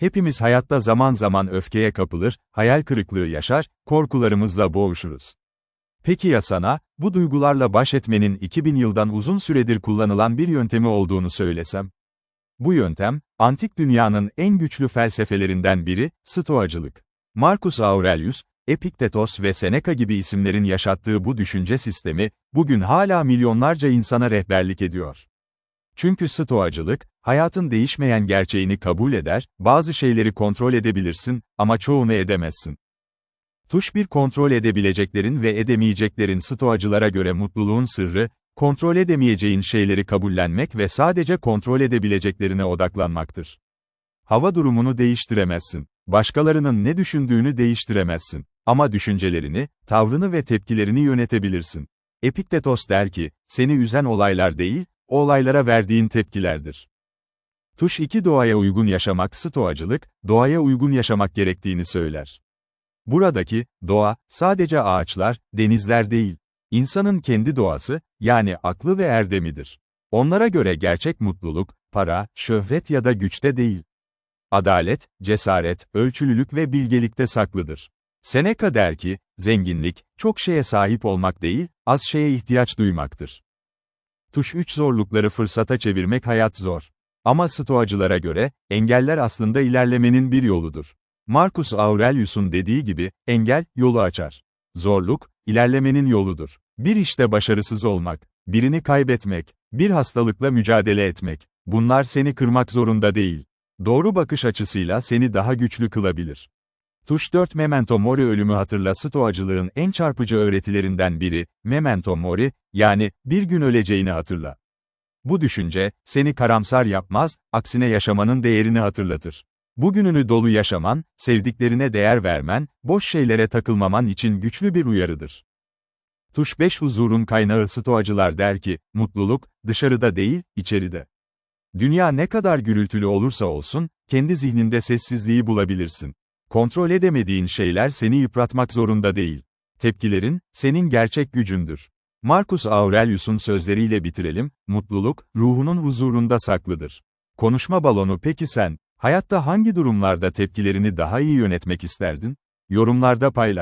Hepimiz hayatta zaman zaman öfkeye kapılır, hayal kırıklığı yaşar, korkularımızla boğuşuruz. Peki ya sana, bu duygularla baş etmenin 2000 yıldan uzun süredir kullanılan bir yöntemi olduğunu söylesem? Bu yöntem, antik dünyanın en güçlü felsefelerinden biri, stoacılık. Marcus Aurelius, Epiktetos ve Seneca gibi isimlerin yaşattığı bu düşünce sistemi, bugün hala milyonlarca insana rehberlik ediyor. Çünkü stoacılık, hayatın değişmeyen gerçeğini kabul eder, bazı şeyleri kontrol edebilirsin ama çoğunu edemezsin. Tuş bir kontrol edebileceklerin ve edemeyeceklerin stoacılara göre mutluluğun sırrı, kontrol edemeyeceğin şeyleri kabullenmek ve sadece kontrol edebileceklerine odaklanmaktır. Hava durumunu değiştiremezsin. Başkalarının ne düşündüğünü değiştiremezsin. Ama düşüncelerini, tavrını ve tepkilerini yönetebilirsin. Epiktetos der ki, seni üzen olaylar değil, olaylara verdiğin tepkilerdir. Tuş 2 doğaya uygun yaşamak stoacılık, doğaya uygun yaşamak gerektiğini söyler. Buradaki, doğa, sadece ağaçlar, denizler değil. İnsanın kendi doğası, yani aklı ve erdemidir. Onlara göre gerçek mutluluk, para, şöhret ya da güçte değil. Adalet, cesaret, ölçülülük ve bilgelikte saklıdır. Seneca der ki, zenginlik, çok şeye sahip olmak değil, az şeye ihtiyaç duymaktır. Tuş 3 zorlukları fırsata çevirmek hayat zor. Ama stoacılara göre, engeller aslında ilerlemenin bir yoludur. Marcus Aurelius'un dediği gibi, engel, yolu açar. Zorluk, ilerlemenin yoludur. Bir işte başarısız olmak, birini kaybetmek, bir hastalıkla mücadele etmek, bunlar seni kırmak zorunda değil. Doğru bakış açısıyla seni daha güçlü kılabilir. Tuş 4 Memento Mori ölümü hatırla stoacılığın en çarpıcı öğretilerinden biri, Memento Mori, yani, bir gün öleceğini hatırla. Bu düşünce, seni karamsar yapmaz, aksine yaşamanın değerini hatırlatır. Bugününü dolu yaşaman, sevdiklerine değer vermen, boş şeylere takılmaman için güçlü bir uyarıdır. Tuş 5 Huzurun kaynağı stoacılar der ki, mutluluk, dışarıda değil, içeride. Dünya ne kadar gürültülü olursa olsun, kendi zihninde sessizliği bulabilirsin. Kontrol edemediğin şeyler seni yıpratmak zorunda değil. Tepkilerin, senin gerçek gücündür. Marcus Aurelius'un sözleriyle bitirelim, mutluluk, ruhunun huzurunda saklıdır. Konuşma balonu peki sen, hayatta hangi durumlarda tepkilerini daha iyi yönetmek isterdin? Yorumlarda paylaş.